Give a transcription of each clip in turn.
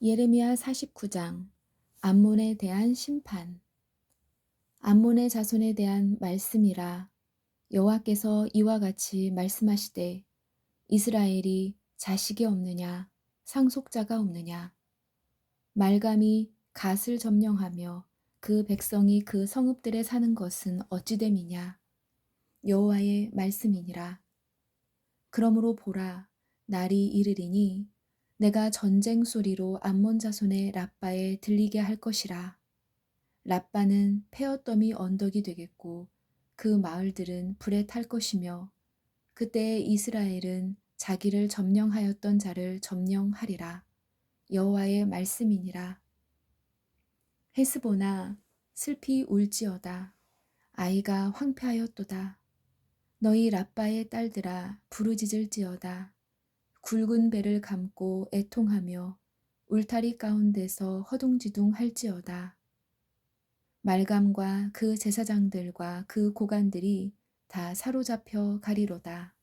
예레미야 49장 암몬에 대한 심판. 암몬의 자손에 대한 말씀이라 여호와께서 이와 같이 말씀하시되 이스라엘이 자식이 없느냐 상속자가 없느냐. 말감이 갓을 점령하며 그 백성이 그 성읍들에 사는 것은 어찌됨이냐? 여호와의 말씀이니라. 그러므로 보라 날이 이르리니 내가 전쟁 소리로 암몬 자손의 라빠에 들리게 할 것이라. 라빠는 페어더미 언덕이 되겠고 그 마을들은 불에 탈 것이며 그때 이스라엘은 자기를 점령하였던 자를 점령하리라. 여호와의 말씀이니라. 헤스보나 슬피 울지어다. 아이가 황폐하였도다. 너희 라빠의 딸들아 부르짖을지어다. 굵은 배를 감고 애통하며 울타리 가운데서 허둥지둥 할지어다. 말감과 그 제사장들과 그 고관들이 다 사로잡혀 가리로다.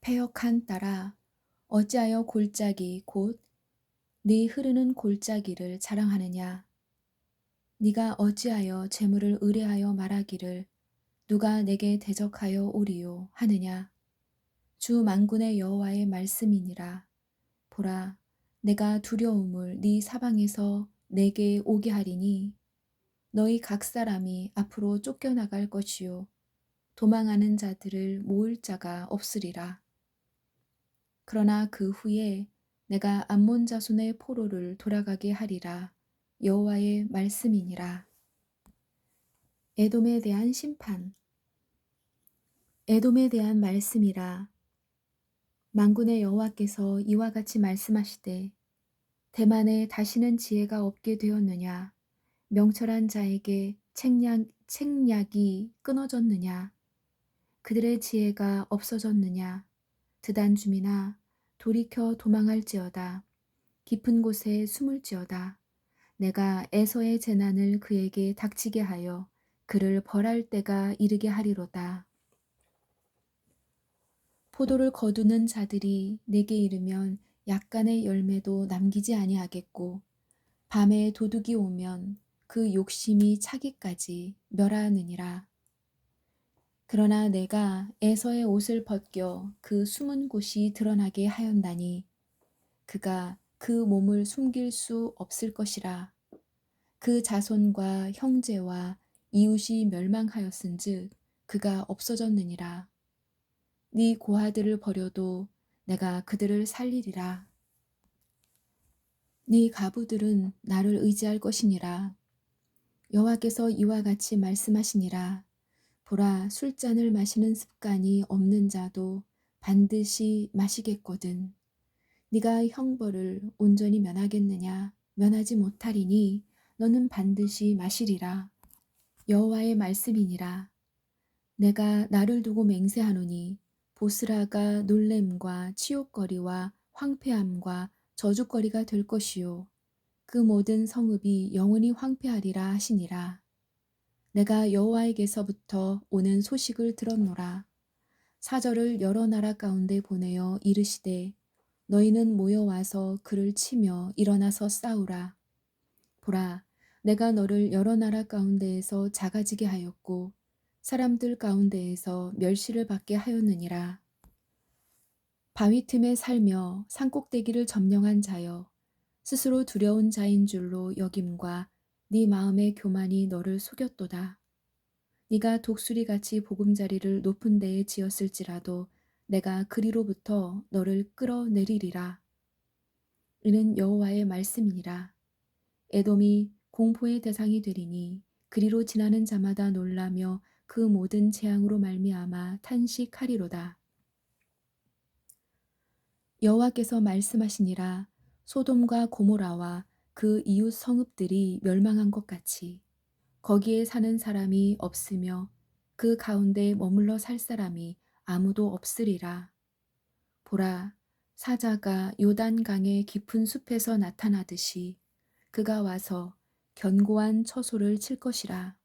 폐역한 딸아 어찌하여 골짜기 곧 네 흐르는 골짜기를 자랑하느냐 네가 어찌하여 재물을 의뢰하여 말하기를 누가 내게 대적하여 오리요 하느냐 주 만군의 여호와의 말씀이니라. 보라, 내가 두려움을 네 사방에서 내게 오게 하리니 너희 각 사람이 앞으로 쫓겨나갈 것이요 도망하는 자들을 모을 자가 없으리라. 그러나 그 후에 내가 암몬 자손의 포로를 돌아가게 하리라. 여호와의 말씀이니라. 에돔에 대한 심판 에돔에 대한 말씀이라. 만군의 여호와께서 이와 같이 말씀하시되 대만에 다시는 지혜가 없게 되었느냐? 명철한 자에게 책략, 책략이 끊어졌느냐? 그들의 지혜가 없어졌느냐? 드단 줌이나 돌이켜 도망할지어다. 깊은 곳에 숨을지어다. 내가 에서의 재난을 그에게 닥치게 하여 그를 벌할 때가 이르게 하리로다. 포도를 거두는 자들이 내게 이르면 약간의 열매도 남기지 아니하겠고 밤에 도둑이 오면 그 욕심이 차기까지 멸하느니라. 그러나 내가 에서의 옷을 벗겨 그 숨은 곳이 드러나게 하였나니 그가 그 몸을 숨길 수 없을 것이라. 그 자손과 형제와 이웃이 멸망하였은즉 그가 없어졌느니라. 네 고아들을 버려도 내가 그들을 살리리라. 네 가부들은 나를 의지할 것이니라. 여호와께서 이와 같이 말씀하시니라. 보라 술잔을 마시는 습관이 없는 자도 반드시 마시겠거든. 네가 형벌을 온전히 면하겠느냐? 면하지 못하리니 너는 반드시 마시리라. 여호와의 말씀이니라. 내가 나를 두고 맹세하노니 보스라가 놀램과 치욕거리와 황폐함과 저주거리가 될 것이요. 그 모든 성읍이 영원히 황폐하리라 하시니라. 내가 여호와에게서부터 오는 소식을 들었노라. 사절을 여러 나라 가운데 보내어 이르시되 너희는 모여와서 그를 치며 일어나서 싸우라. 보라 내가 너를 여러 나라 가운데에서 작아지게 하였고 사람들 가운데에서 멸시를 받게 하였느니라. 바위 틈에 살며 산꼭대기를 점령한 자여 스스로 두려운 자인 줄로 여김과 네 마음의 교만이 너를 속였도다. 네가 독수리같이 보금자리를 높은 데에 지었을지라도 내가 그리로부터 너를 끌어내리리라. 이는 여호와의 말씀이니라. 에돔이 공포의 대상이 되리니 그리로 지나는 자마다 놀라며 그 모든 재앙으로 말미암아 탄식하리로다. 여호와께서 말씀하시니라 소돔과 고모라와 그 이웃 성읍들이 멸망한 것 같이 거기에 사는 사람이 없으며 그 가운데 머물러 살 사람이 아무도 없으리라. 보라, 사자가 요단강의 깊은 숲에서 나타나듯이 그가 와서 견고한 처소를 칠 것이라.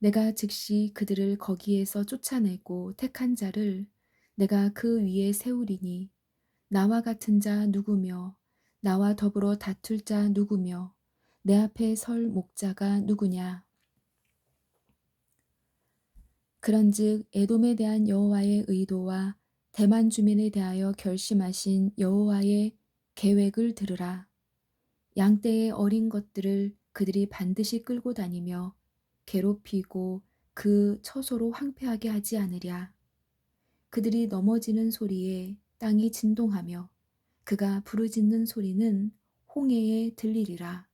내가 즉시 그들을 거기에서 쫓아내고 택한 자를 내가 그 위에 세우리니 나와 같은 자 누구며 나와 더불어 다툴 자 누구며 내 앞에 설 목자가 누구냐? 그런즉 에돔에 대한 여호와의 의도와 대만 주민에 대하여 결심하신 여호와의 계획을 들으라. 양떼의 어린 것들을 그들이 반드시 끌고 다니며 괴롭히고 그 처소로 황폐하게 하지 않으랴 그들이 넘어지는 소리에 땅이 진동하며 그가 부르짖는 소리는 홍해에 들리리라.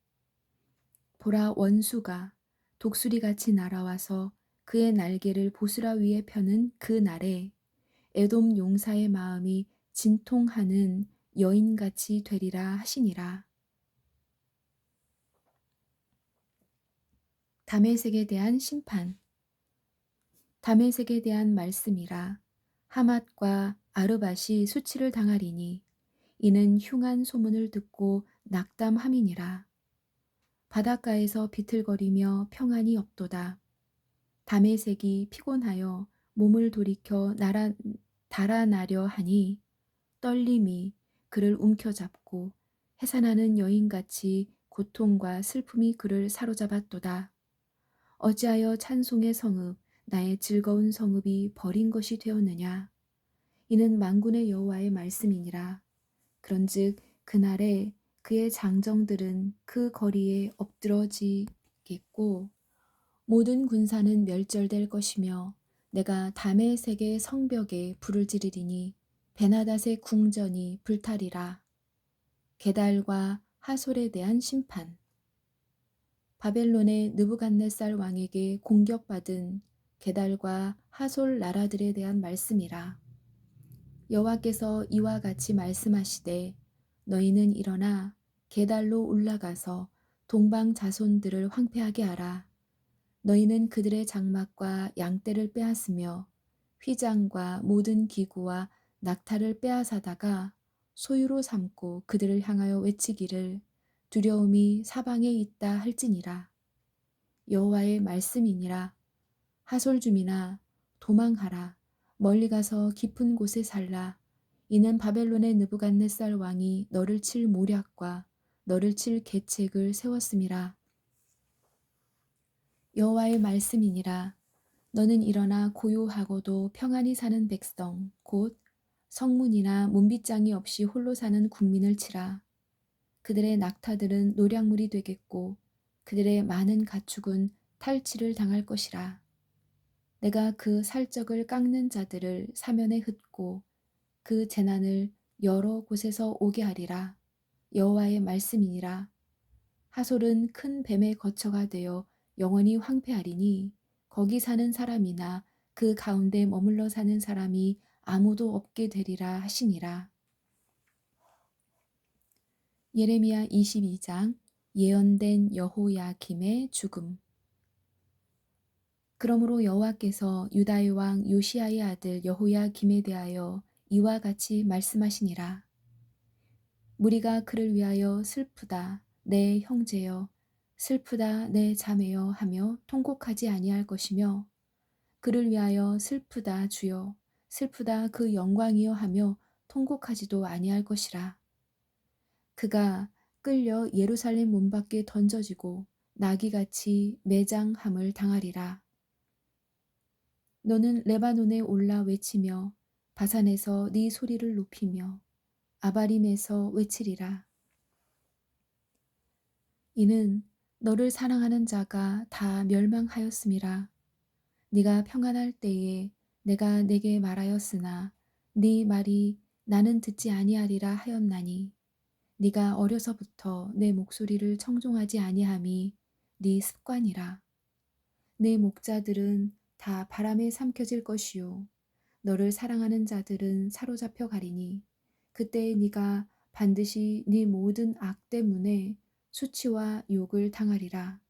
보라 원수가 독수리같이 날아와서 그의 날개를 보스라 위에 펴는 그 날에 에돔 용사의 마음이 진통하는 여인같이 되리라 하시니라. 다메섹에 대한 심판 다메섹에 대한 말씀이라 하맛과 아르밧이 수치를 당하리니 이는 흉한 소문을 듣고 낙담함이니라. 바닷가에서 비틀거리며 평안이 없도다. 담의색이 피곤하여 몸을 돌이켜 날아, 달아나려 하니 떨림이 그를 움켜잡고 해산하는 여인같이 고통과 슬픔이 그를 사로잡았도다. 어찌하여 찬송의 성읍, 나의 즐거운 성읍이 버린 것이 되었느냐? 이는 만군의 여호와의 말씀이니라. 그런즉 그날에 그의 장정들은 그 거리에 엎드러지겠고 모든 군사는 멸절될 것이며 내가 담의 세계 성벽에 불을 지르리니 베나닷의 궁전이 불타리라. 게달과 하솔에 대한 심판 바벨론의 느부갓네살 왕에게 공격받은 게달과 하솔 나라들에 대한 말씀이라. 여호와께서 이와 같이 말씀하시되 너희는 일어나 게달로 올라가서 동방 자손들을 황폐하게 하라. 너희는 그들의 장막과 양떼를 빼앗으며 휘장과 모든 기구와 낙타를 빼앗아다가 소유로 삼고 그들을 향하여 외치기를 두려움이 사방에 있다 할지니라. 여호와의 말씀이니라. 하솔줌이나 도망하라. 멀리 가서 깊은 곳에 살라. 이는 바벨론의 느부갓네살 왕이 너를 칠 모략과 너를 칠 계책을 세웠음이라. 여호와의 말씀이니라. 너는 일어나 고요하고도 평안히 사는 백성 곧 성문이나 문빗장이 없이 홀로 사는 국민을 치라. 그들의 낙타들은 노량물이 되겠고 그들의 많은 가축은 탈취를 당할 것이라. 내가 그 살적을 깎는 자들을 사면에 흩고 그 재난을 여러 곳에서 오게 하리라. 여호와의 말씀이니라. 하솔은 큰 뱀의 거처가 되어 영원히 황폐하리니 거기 사는 사람이나 그 가운데 머물러 사는 사람이 아무도 없게 되리라 하시니라. 예레미야 22장 예언된 여호야김의 죽음 그러므로 여호와께서 유다의 왕 요시아의 아들 여호야김에 대하여 이와 같이 말씀하시니라. 무리가 그를 위하여 슬프다 내 형제여 슬프다 내 자매여 하며 통곡하지 아니할 것이며 그를 위하여 슬프다 주여 슬프다 그 영광이여 하며 통곡하지도 아니할 것이라. 그가 끌려 예루살렘 문 밖에 던져지고 나귀같이 매장함을 당하리라. 너는 레바논에 올라 외치며 바산에서 네 소리를 높이며 아바림에서 외치리라. 이는 너를 사랑하는 자가 다 멸망하였음이라. 네가 평안할 때에 내가 내게 말하였으나 네 말이 나는 듣지 아니하리라 하였나니 네가 어려서부터 내 목소리를 청종하지 아니함이 네 습관이라. 내 목자들은 다 바람에 삼켜질 것이요 너를 사랑하는 자들은 사로잡혀 가리니 그때 네가 반드시 네 모든 악 때문에 수치와 욕을 당하리라.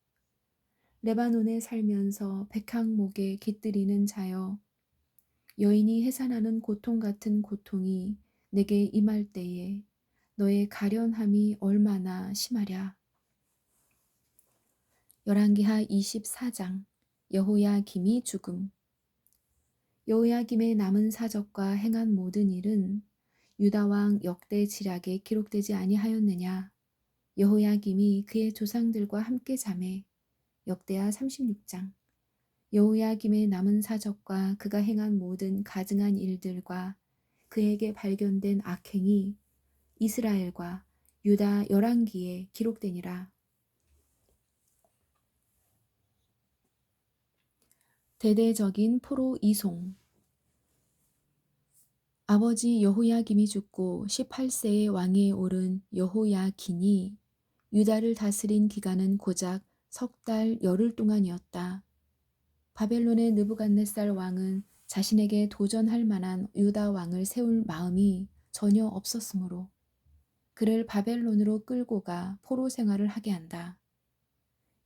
레바논에 살면서 백항목에 깃들이는 자여 여인이 해산하는 고통 같은 고통이 내게 임할 때에 너의 가련함이 얼마나 심하랴. 열왕기하 24장 여호야 김이 죽음. 여호야 김의 남은 사적과 행한 모든 일은 유다 왕 역대 지략에 기록되지 아니하였느냐. 여호야 김이 그의 조상들과 함께 잠에 역대하 36장. 여호야 김의 남은 사적과 그가 행한 모든 가증한 일들과 그에게 발견된 악행이 이스라엘과 유다 열왕기에 기록되니라. 대대적인 포로 이송 아버지 여호야김이 죽고 18세의 왕위에 오른 여호야긴이 유다를 다스린 기간은 고작 석 달 열흘 동안이었다. 바벨론의 느부갓네살 왕은 자신에게 도전할 만한 유다 왕을 세울 마음이 전혀 없었으므로 그를 바벨론으로 끌고 가 포로 생활을 하게 한다.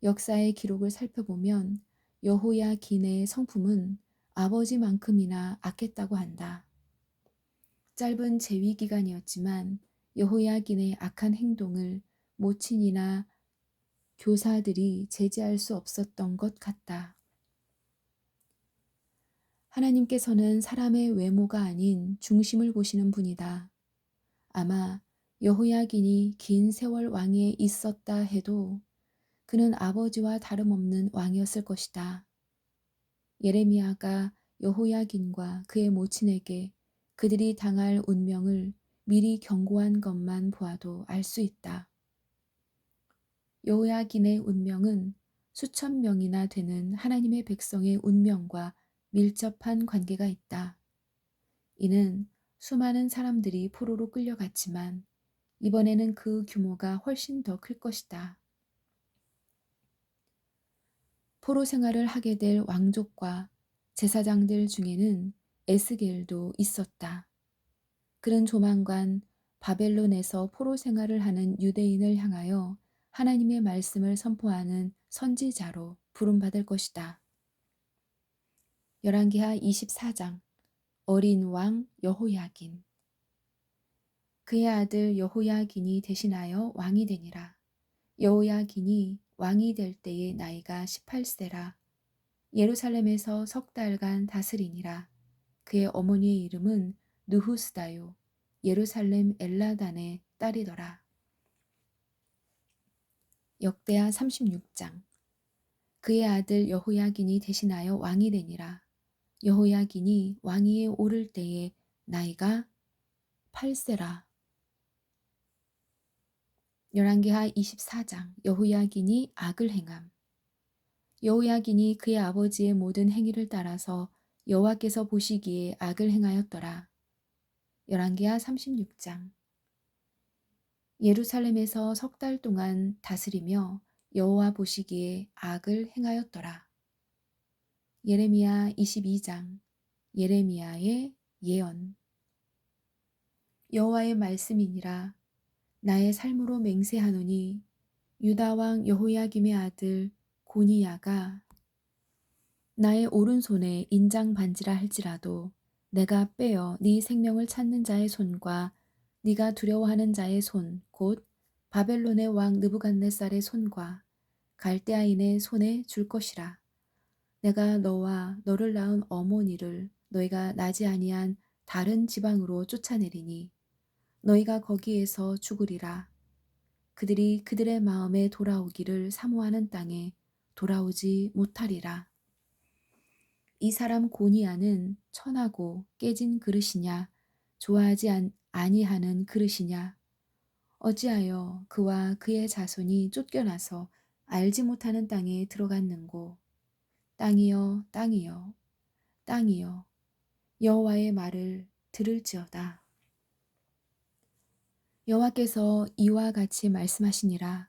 역사의 기록을 살펴보면 여호야긴의 성품은 아버지만큼이나 악했다고 한다. 짧은 재위 기간이었지만 여호야긴의 악한 행동을 모친이나 교사들이 제지할 수 없었던 것 같다. 하나님께서는 사람의 외모가 아닌 중심을 보시는 분이다. 아마 여호야긴이 긴 세월 왕위에 있었다 해도 그는 아버지와 다름없는 왕이었을 것이다. 예레미야가 여호야긴과 그의 모친에게 그들이 당할 운명을 미리 경고한 것만 보아도 알 수 있다. 여호야긴의 운명은 수천 명이나 되는 하나님의 백성의 운명과 밀접한 관계가 있다. 이는 수많은 사람들이 포로로 끌려갔지만 이번에는 그 규모가 훨씬 더 클 것이다. 포로 생활을 하게 될 왕족과 제사장들 중에는 에스겔도 있었다. 그는 조만간 바벨론에서 포로 생활을 하는 유대인을 향하여 하나님의 말씀을 선포하는 선지자로 부름받을 것이다. 열왕기하 24장 어린 왕 여호야긴 그의 아들 여호야긴이 대신하여 왕이 되니라. 여호야긴이 왕이 될 때의 나이가 18세라. 예루살렘에서 석 달간 다스리니라. 그의 어머니의 이름은 느후스다요. 예루살렘 엘라단의 딸이더라. 역대하 36장 그의 아들 여호야긴이 대신하여 왕이 되니라. 여호야긴이 왕위에 오를 때에 나이가 8세라. 열왕기하 24장 여호야긴이 악을 행함. 여호야긴이 그의 아버지의 모든 행위를 따라서 여호와께서 보시기에 악을 행하였더라. 열왕기하 36장 예루살렘에서 석 달 동안 다스리며 여호와 보시기에 악을 행하였더라. 예레미야 22장 예레미야의 예언 여호와의 말씀이니라 나의 삶으로 맹세하노니 유다 왕 여호야김의 아들 고니야가 나의 오른손에 인장 반지라 할지라도 내가 빼어 네 생명을 찾는 자의 손과 네가 두려워하는 자의 손, 곧 바벨론의 왕 느부갓네살의 손과 갈대아인의 손에 줄 것이라. 내가 너와 너를 낳은 어머니를 너희가 나지 아니한 다른 지방으로 쫓아내리니 너희가 거기에서 죽으리라. 그들이 그들의 마음에 돌아오기를 사모하는 땅에 돌아오지 못하리라. 이 사람 고니아는 천하고 깨진 그릇이냐 좋아하지 아니하는 그릇이냐 어찌하여 그와 그의 자손이 쫓겨나서 알지 못하는 땅에 들어갔는고 땅이여 땅이여 땅이여 여호와의 말을 들을지어다 여호와께서 이와 같이 말씀하시니라.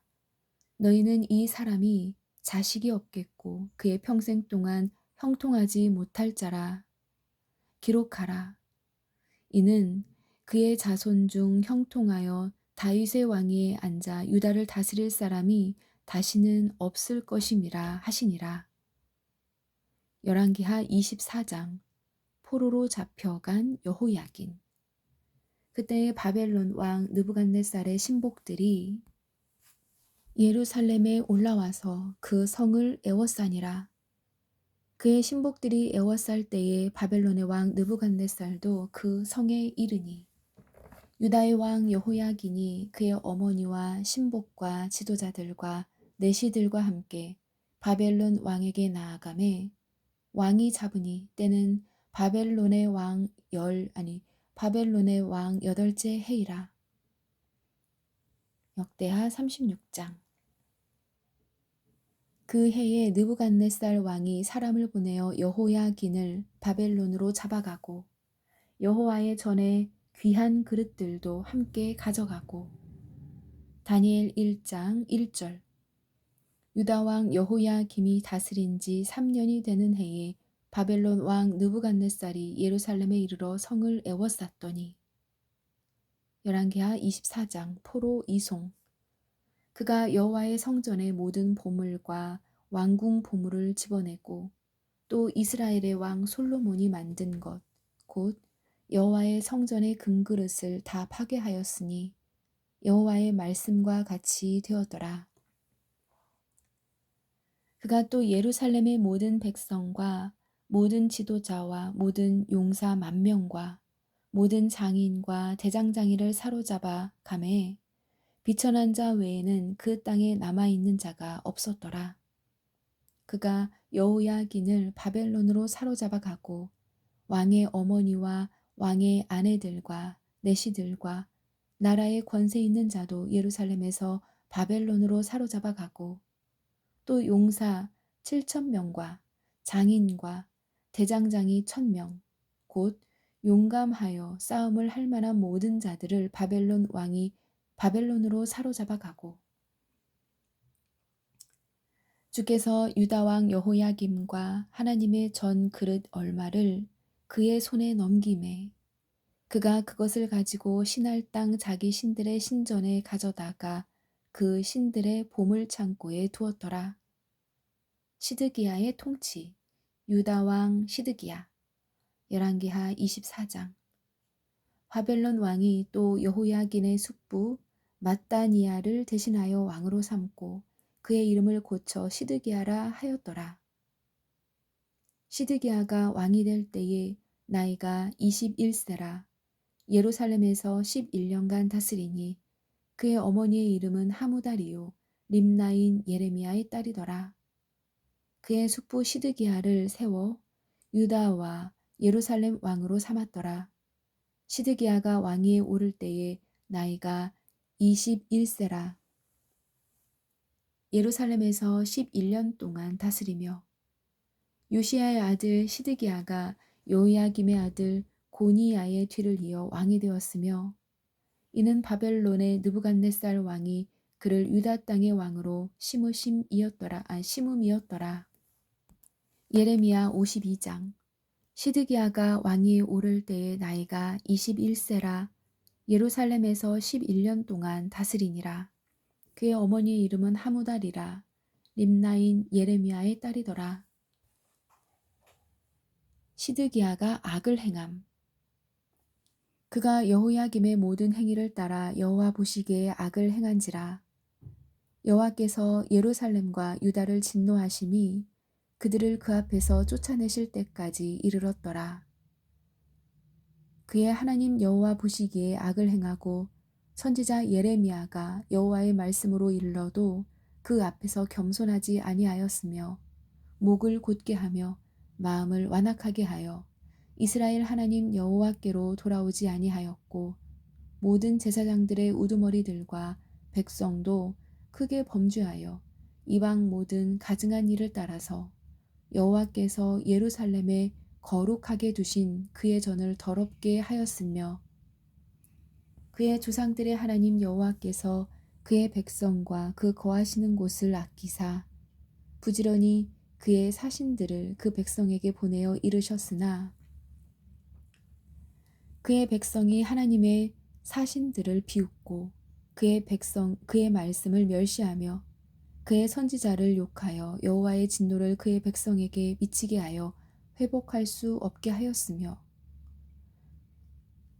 너희는 이 사람이 자식이 없겠고 그의 평생 동안 형통하지 못할 자라. 기록하라. 이는 그의 자손 중 형통하여 다윗의 왕위에 앉아 유다를 다스릴 사람이 다시는 없을 것임이라 하시니라. 열왕기하 24장. 포로로 잡혀간 여호야긴 그때 바벨론 왕 느부갓네살의 신복들이 예루살렘에 올라와서 그 성을 에워싸니라. 그의 신복들이 에워쌀 때에 바벨론의 왕 느부갓네살도 그 성에 이르니 유다의 왕 여호야긴이 그의 어머니와 신복과 지도자들과 내시들과 함께 바벨론 왕에게 나아가매 왕이 잡으니 때는 바벨론의 왕 열 아니 바벨론의 왕 여덟째 해이라. 역대하 36장 그 해에 느부갓네살 왕이 사람을 보내어 여호야긴을 바벨론으로 잡아가고 여호와의 전에 귀한 그릇들도 함께 가져가고 다니엘 1장 1절 유다 왕 여호야김이 다스린 지 3년이 되는 해에 바벨론 왕 느부갓네살이 예루살렘에 이르러 성을 에워쌌더니 열왕기하 24장 포로 이송 그가 여호와의 성전의 모든 보물과 왕궁 보물을 집어내고 또 이스라엘의 왕 솔로몬이 만든 것 곧 여호와의 성전의 금그릇을 다 파괴하였으니 여호와의 말씀과 같이 되었더라. 그가 또 예루살렘의 모든 백성과 모든 지도자와 모든 용사 만 명과 모든 장인과 대장장이를 사로잡아 감해 비천한 자 외에는 그 땅에 남아 있는 자가 없었더라. 그가 여호야긴을 바벨론으로 사로잡아 가고 왕의 어머니와 왕의 아내들과 내시들과 나라의 권세 있는 자도 예루살렘에서 바벨론으로 사로잡아 가고 또 용사 7천 명과 장인과 대장장이 천명 곧 용감하여 싸움을 할 만한 모든 자들을 바벨론 왕이 바벨론으로 사로잡아 가고 주께서 유다 왕 여호야김과 하나님의 전 그릇 얼마를 그의 손에 넘김에 그가 그것을 가지고 신할 땅 자기 신들의 신전에 가져다가 그 신들의 보물 창고에 두었더라. 시드기야의 통치 유다 왕 시드기야 열왕기하 24장 바벨론 왕이 또 여호야긴의 숙부 마따니아를 대신하여 왕으로 삼고 그의 이름을 고쳐 시드기야라 하였더라. 시드기야가 왕이 될 때에 나이가 21세라 예루살렘에서 11년간 다스리니 그의 어머니의 이름은 하무다리요 림나인 예레미야의 딸이더라. 그의 숙부 시드기야를 세워 유다와 예루살렘 왕으로 삼았더라. 시드기야가 왕위에 오를 때에 나이가 21세라. 예루살렘에서 11년 동안 다스리며 요시야의 아들 시드기야가 요야김의 아들 고니야의 뒤를 이어 왕이 되었으며 이는 바벨론의 느부갓네살 왕이 그를 유다 땅의 왕으로 심으심이었더라 아 심음이었더라. 예레미야 52장 시드기야가 왕위에 오를 때의 나이가 21세라 예루살렘에서 11년 동안 다스리니라. 그의 어머니의 이름은 하무달이라 림나인 예레미야의 딸이더라. 시드기야가 악을 행함. 그가 여호야김의 모든 행위를 따라 여호와 보시기에 악을 행한지라. 여호와께서 예루살렘과 유다를 진노하심이 그들을 그 앞에서 쫓아내실 때까지 이르렀더라. 그의 하나님 여호와 보시기에 악을 행하고 선지자 예레미야가 여호와의 말씀으로 일러도 그 앞에서 겸손하지 아니하였으며 목을 곧게 하며 마음을 완악하게 하여 이스라엘 하나님 여호와께로 돌아오지 아니하였고 모든 제사장들의 우두머리들과 백성도 크게 범죄하여 이방 모든 가증한 일을 따라서 여호와께서 예루살렘에 거룩하게 두신 그의 전을 더럽게 하였으며 그의 조상들의 하나님 여호와께서 그의 백성과 그 거하시는 곳을 아끼사 부지런히 그의 사신들을 그 백성에게 보내어 이르셨으나 그의 백성이 하나님의 사신들을 비웃고 그의 백성 그의 말씀을 멸시하며 그의 선지자를 욕하여 여호와의 진노를 그의 백성에게 미치게 하여 회복할 수 없게 하였으며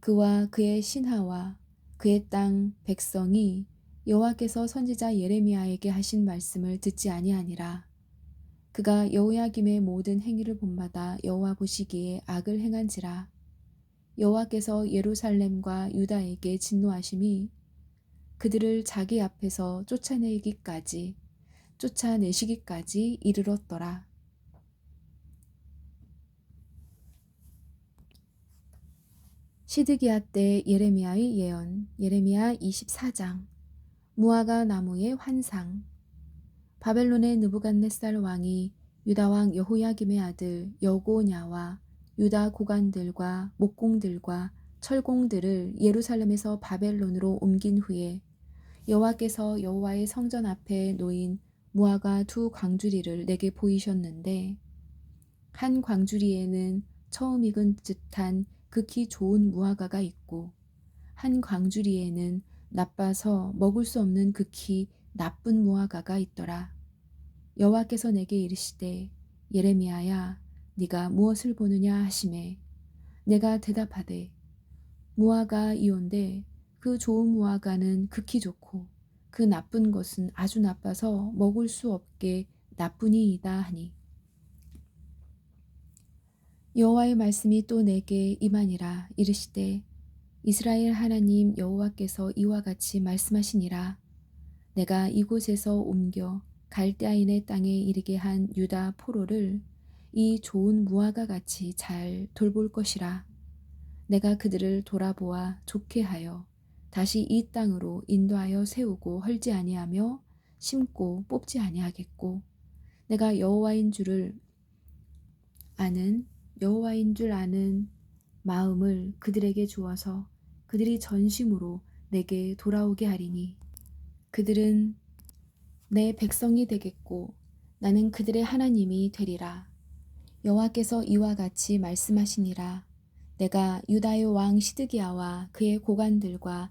그와 그의 신하와 그의 땅 백성이 여호와께서 선지자 예레미야에게 하신 말씀을 듣지 아니하니라. 그가 여호야김의 모든 행위를 본마다 여호와 보시기에 악을 행한지라. 여호와께서 예루살렘과 유다에게 진노하심이 그들을 자기 앞에서 쫓아내기까지 쫓아내시기까지 이르렀더라. 시드기야 때 예레미야의 예언 예레미야 24장 무화과 나무의 환상 바벨론의 느부갓네살 왕이 유다 왕 여호야김의 아들 여고냐와 유다 고관들과 목공들과 철공들을 예루살렘에서 바벨론으로 옮긴 후에 여호와께서 여호와의 성전 앞에 놓인 무화과 두 광주리를 내게 보이셨는데 한 광주리에는 처음 익은 듯한 극히 좋은 무화과가 있고 한 광주리에는 나빠서 먹을 수 없는 극히 나쁜 무화과가 있더라. 여호와께서 내게 이르시되 예레미야야 네가 무엇을 보느냐 하심에 내가 대답하되 무화과 이온데 그 좋은 무화과는 극히 좋고 그 나쁜 것은 아주 나빠서 먹을 수 없게 나쁘니이다 하니. 여호와의 말씀이 또 내게 임하니라 이르시되 이스라엘 하나님 여호와께서 이와 같이 말씀하시니라. 내가 이곳에서 옮겨 갈대아인의 땅에 이르게 한 유다 포로를 이 좋은 무화과 같이 잘 돌볼 것이라. 내가 그들을 돌아보아 좋게 하여 다시 이 땅으로 인도하여 세우고 헐지 아니하며 심고 뽑지 아니하겠고 내가 여호와인 줄을 아는 여호와인 줄 아는 마음을 그들에게 주어서 그들이 전심으로 내게 돌아오게 하리니 그들은 내 백성이 되겠고 나는 그들의 하나님이 되리라. 여호와께서 이와 같이 말씀하시니라. 내가 유다의 왕 시드기야와 그의 고관들과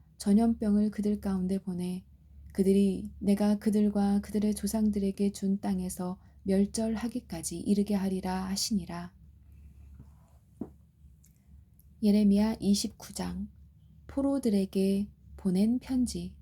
전염병을 그들 가운데 보내 그들이 내가 그들과 그들의 조상들에게 준 땅에서 멸절하기까지 이르게 하리라 하시니라. 예레미야 29장 포로들에게 보낸 편지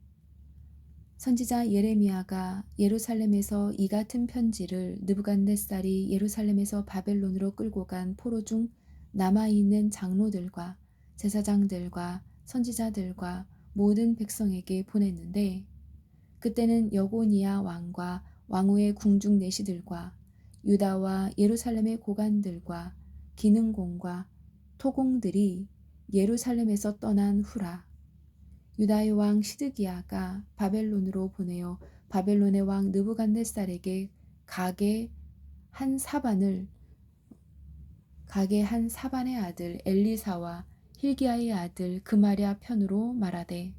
선지자 예레미야가 예루살렘에서 이 같은 편지를 느부갓네살이 예루살렘에서 바벨론으로 끌고 간 포로 중 남아 있는 장로들과 제사장들과 선지자들과 모든 백성에게 보냈는데 그때는 여고니아 왕과 왕후의 궁중 내시들과 유다와 예루살렘의 고관들과 기능공과 토공들이 예루살렘에서 떠난 후라. 유다의 왕 시드기야가 바벨론으로 보내어 바벨론의 왕 느부갓네살에게 가게 한 사반을 가게 한 사반의 아들 엘리사와 힐기야의 아들 그마랴 편으로 말하되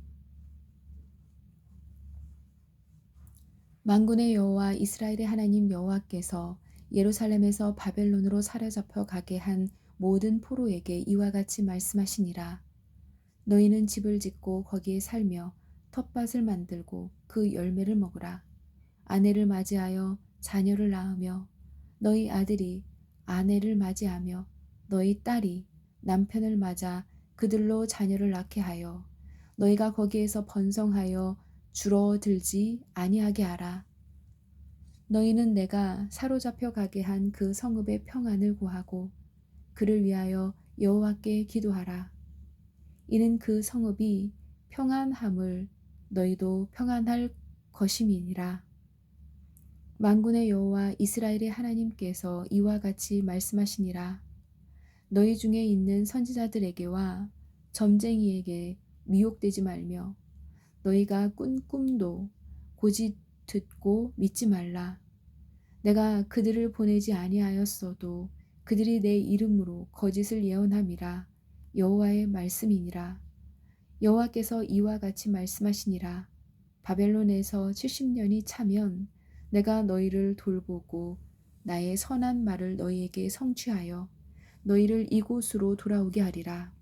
만군의 여호와 이스라엘의 하나님 여호와께서 예루살렘에서 바벨론으로 사로잡혀 가게 한 모든 포로에게 이와 같이 말씀하시니라. 너희는 집을 짓고 거기에 살며 텃밭을 만들고 그 열매를 먹으라. 아내를 맞이하여 자녀를 낳으며 너희 아들이 아내를 맞이하며 너희 딸이 남편을 맞아 그들로 자녀를 낳게 하여 너희가 거기에서 번성하여 줄어들지 아니하게 하라. 너희는 내가 사로잡혀 가게 한 그 성읍의 평안을 구하고 그를 위하여 여호와께 기도하라. 이는 그 성읍이 평안함을 너희도 평안할 것임이니라. 만군의 여호와 이스라엘의 하나님께서 이와 같이 말씀하시니라. 너희 중에 있는 선지자들에게와 점쟁이에게 미혹되지 말며 너희가 꾼 꿈도 고지 듣고 믿지 말라. 내가 그들을 보내지 아니하였어도 그들이 내 이름으로 거짓을 예언함이라. 여호와의 말씀이니라. 여호와께서 이와 같이 말씀하시니라. 바벨론에서 70년이 차면 내가 너희를 돌보고 나의 선한 말을 너희에게 성취하여 너희를 이곳으로 돌아오게 하리라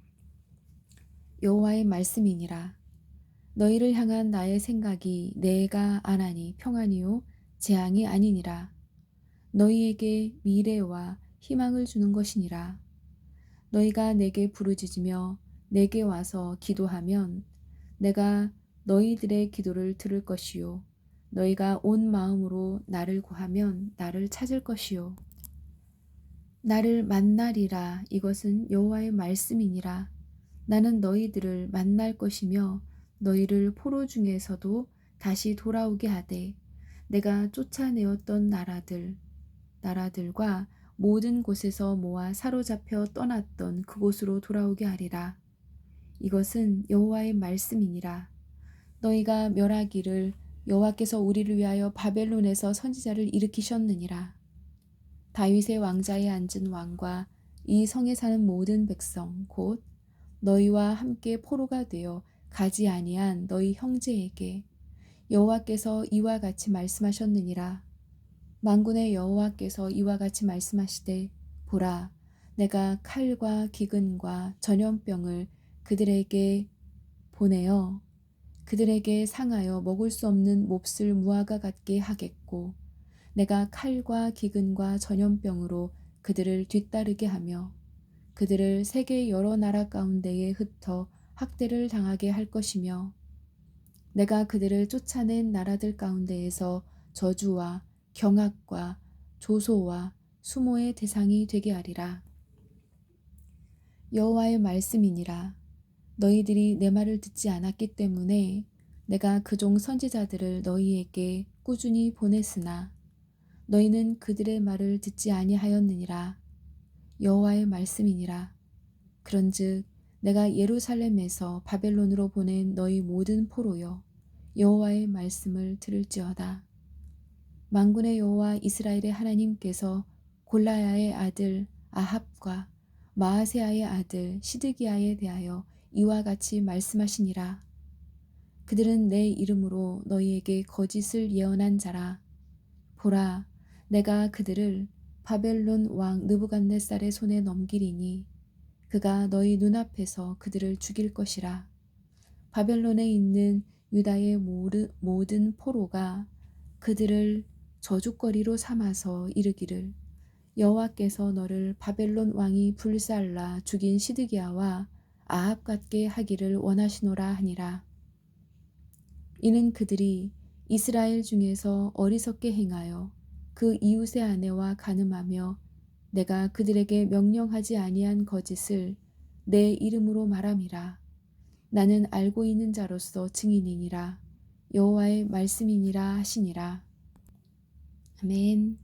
여호와의 말씀이니라. 너희를 향한 나의 생각이 내가 안하니 평안이요 재앙이 아니니라. 너희에게 미래와 희망을 주는 것이니라. 너희가 내게 부르짖으며 내게 와서 기도하면 내가 너희들의 기도를 들을 것이요 너희가 온 마음으로 나를 구하면 나를 찾을 것이요 나를 만나리라. 이것은 여호와의 말씀이니라. 나는 너희들을 만날 것이며 너희를 포로 중에서도 다시 돌아오게 하되 내가 쫓아내었던 나라들 나라들과 모든 곳에서 모아 사로잡혀 떠났던 그곳으로 돌아오게 하리라. 이것은 여호와의 말씀이니라. 너희가 멸하기를 여호와께서 우리를 위하여 바벨론에서 선지자를 일으키셨느니라 다윗의 왕자에 앉은 왕과 이 성에 사는 모든 백성 곧 너희와 함께 포로가 되어 가지 아니한 너희 형제에게 여호와께서 이와 같이 말씀하셨느니라. 만군의 여호와께서 이와 같이 말씀하시되 보라 내가 칼과 기근과 전염병을 그들에게 보내어 그들에게 상하여 먹을 수 없는 몹쓸 무화과 같게 하겠고 내가 칼과 기근과 전염병으로 그들을 뒤따르게 하며 그들을 세계 여러 나라 가운데에 흩어 학대를 당하게 할 것이며 내가 그들을 쫓아낸 나라들 가운데에서 저주와 경악과 조소와 수모의 대상이 되게 하리라. 여호와의 말씀이니라. 너희들이 내 말을 듣지 않았기 때문에 내가 그종 선지자들을 너희에게 꾸준히 보냈으나 너희는 그들의 말을 듣지 아니하였느니라. 여호와의 말씀이니라. 그런즉 내가 예루살렘에서 바벨론으로 보낸 너희 모든 포로여 여호와의 말씀을 들을지어다. 만군의 여호와 이스라엘의 하나님께서 골라야의 아들 아합과 마아세아의 아들 시드기야에 대하여 이와 같이 말씀하시니라. 그들은 내 이름으로 너희에게 거짓을 예언한 자라. 보라, 내가 그들을 바벨론 왕 느부갓네살의 손에 넘기리니 그가 너희 눈앞에서 그들을 죽일 것이라. 바벨론에 있는 유다의 모든 포로가 그들을 저주거리로 삼아서 이르기를 여호와께서 너를 바벨론 왕이 불살라 죽인 시드기야와 아합 같게 하기를 원하시노라 하니라. 이는 그들이 이스라엘 중에서 어리석게 행하여 그 이웃의 아내와 가늠하며 내가 그들에게 명령하지 아니한 거짓을 내 이름으로 말함이라. 나는 알고 있는 자로서 증인이니라. 여호와의 말씀이니라 하시니라. 아멘.